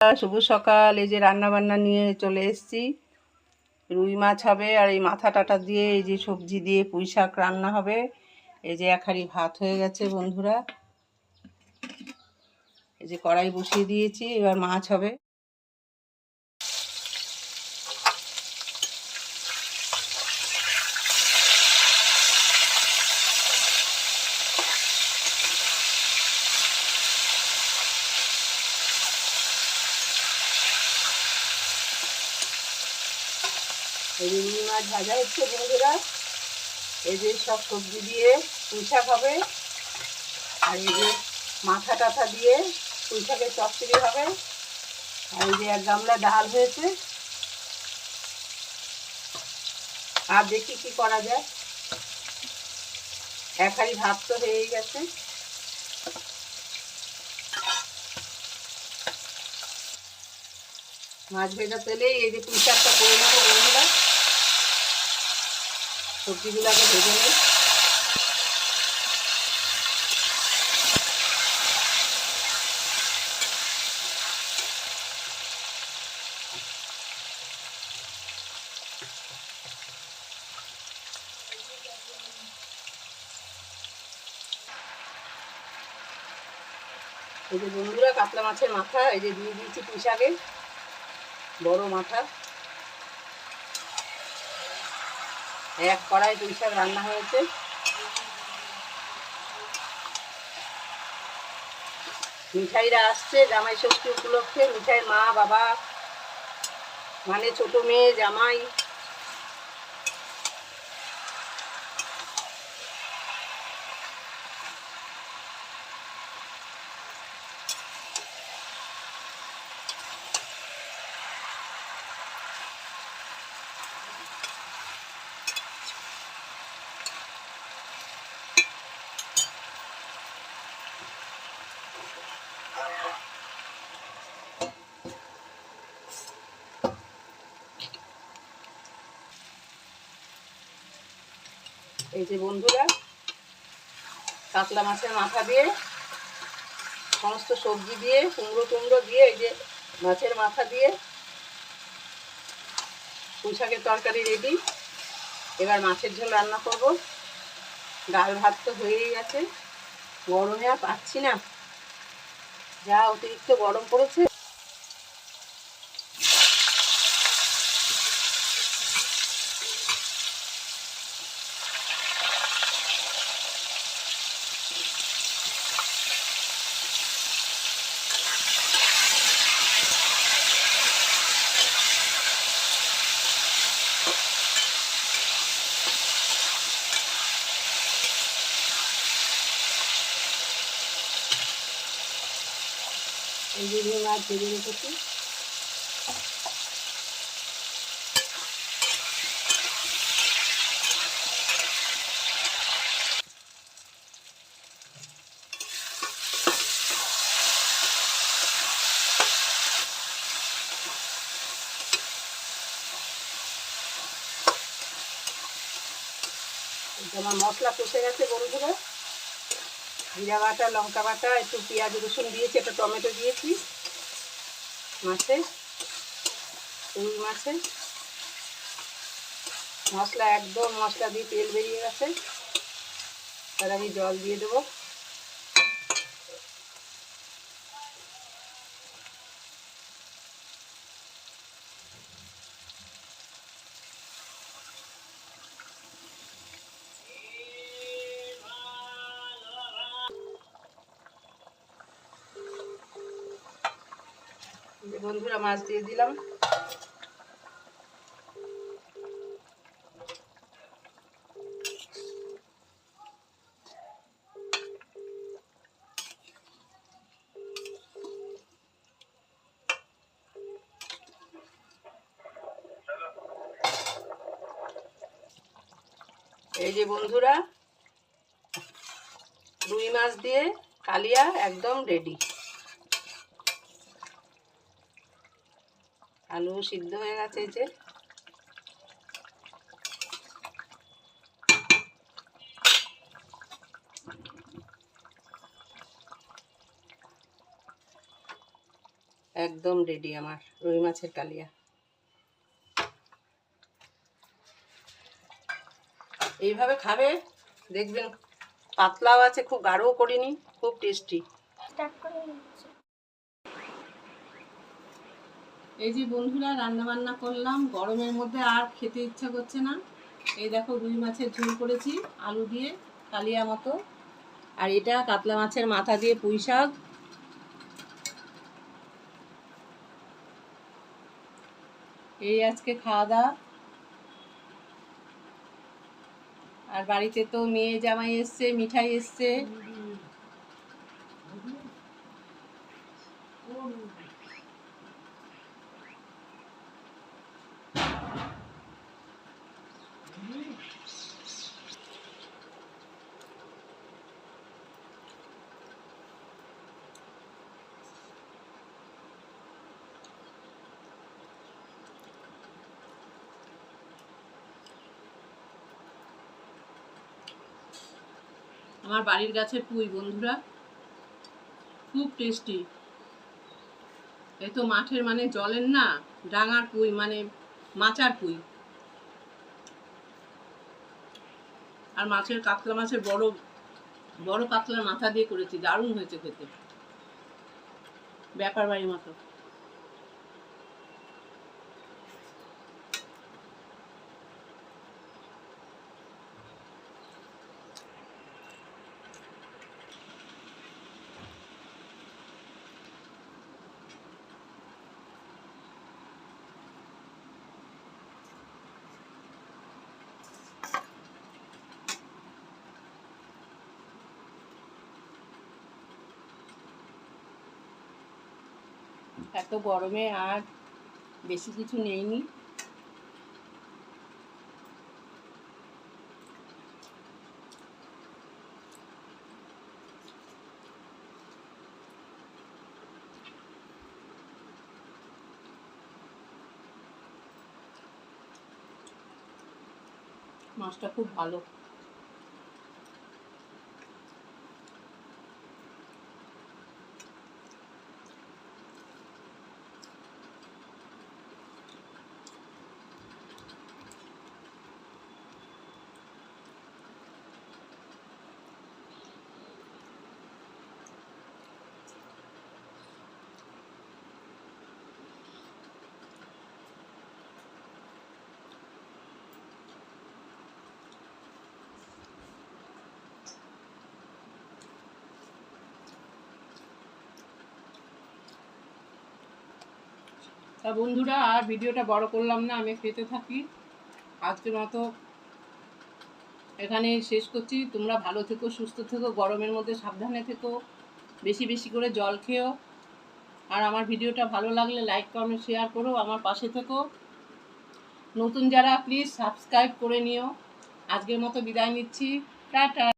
শুভ সকাল, এই যে রান্না বান্না নিয়ে চলে এসছি। রুই মাছ হবে আর এই মাথা টাটা দিয়ে এই যে সবজি দিয়ে পুঁই শাক রান্না হবে। এই যে এক হাঁড়ি ভাত হয়ে গেছে বন্ধুরা। এই যে কড়াই বসিয়ে দিয়েছি, এবার মাছ হবে। রুই মাছ ভাজা হচ্ছে বন্ধুরা। এই যে সব সবজি দিয়ে পুঁই শাক হবে। আর এই যে মাথা টাথা দিয়ে পুঁই শাকের চচ্চড়ি হবে। আর এই যে এক গামলা ডাল হয়েছে। আর দেখি কি করা যায়। এক হাঁড়ি ভাত তো হয়েই গেছে। মাছ ভেজা তেলেই এই যে পুঁই শাকটা করে নেব বন্ধুরা। সবজিগুলোকে ভেজে নিই। এই যে বন্ধুরা, কাতলা মাছের মাথা, এই যে দিয়ে দিয়েছি পুঁই বড় মাথা। এক কড়াই দুই শাক রান্না হয়েছে। মিঠাইরা আসছে, জামাই ষষ্ঠী উপলক্ষে। মিঠাই মা, বাবা মানে ছোট মেয়ে, জামাই। এই যে বন্ধুরা, কাতলা মাছের মাথা দিয়ে, সমস্ত সবজি দিয়ে, কুমড়ো টুমড়ো দিয়ে, এই যে মাছের মাথা দিয়ে পুঁই শাকের তরকারি রেডি এবার মাছের ঝোল রান্না করব। ডাল ভাত তো হয়েই গেছে। গরমে আর পাচ্ছি না। যা অতিরিক্ত গরম পড়েছে। এই যে রুই মাছ ভেজে রেখেছি আমার মশলা কষে গেছে বন্ধুরা। জিরা বাটা, লঙ্কা বাটা, একটু পেঁয়াজ রসুন দিয়েছি, একটা টমেটো দিয়েছি। মাছে, রুই মাছে। মশলা একদম, মশলা দিয়ে তেল বেরিয়ে গেছে। তার আমি জল দিয়ে দেবো। বন্ধুরা মাছ দিয়ে দিলাম। এই যে বন্ধুরা রুই মাছ দিয়ে কালিয়া একদম রেডি আলু সিদ্ধ হয়ে গেছে যে। একদম রেডি আমার, রুই মাছের কালিয়া। এইভাবে খাবে, দেখবেন, পাতলাও আছে, খুব গাঢ়ও করিনি, খুব টেস্টি এই যে বন্ধুরা রান্না বান্না করলাম। গরমের মধ্যে আর খেতে ইচ্ছা করছে না। এই দেখো, রুই মাছের ঝোল করেছি, আলু দিয়ে, কালিয়া মতো। আর এটা কাতলা মাছের মাথা দিয়ে পুঁই শাক। এই আজকে খাওয়া দাওয়া। আর বাড়িতে তো মেয়ে জামাই এসছে, মিঠাই এসছে। আমার বাড়ির গাছের পুঁই, বন্ধুরা। খুব টেস্টি। এই তো মাঠের মানে জলের না, ডাঙার পুঁই মানে মাচার পুঁই। আর মাছের কাতলা মাছের বড় বড় কাতলার মাথা দিয়ে করেছি, দারুণ হয়েছে খেতে। ব্যাপার বাড়ির মতো। এত গরমে আর বেশি কিছু নেইনি। মাছটা খুব ভালো। তা বন্ধুরা, আর ভিডিওটা বড় করলাম না, আমি খেতে থাকি। আজকের মতো এখানে শেষ করছি। তোমরা ভালো থেকো, সুস্থ থেকো, গরমের মধ্যে সাবধানে থেকো, বেশি বেশি করে জল খেও। আর আমার ভিডিওটা ভালো লাগলে লাইক কমেন্ট শেয়ার করো, আমার পাশে থেকো। নতুন যারা প্লিজ সাবস্ক্রাইব করে নিও। আজকের মতো বিদায় নিচ্ছি। টাটা।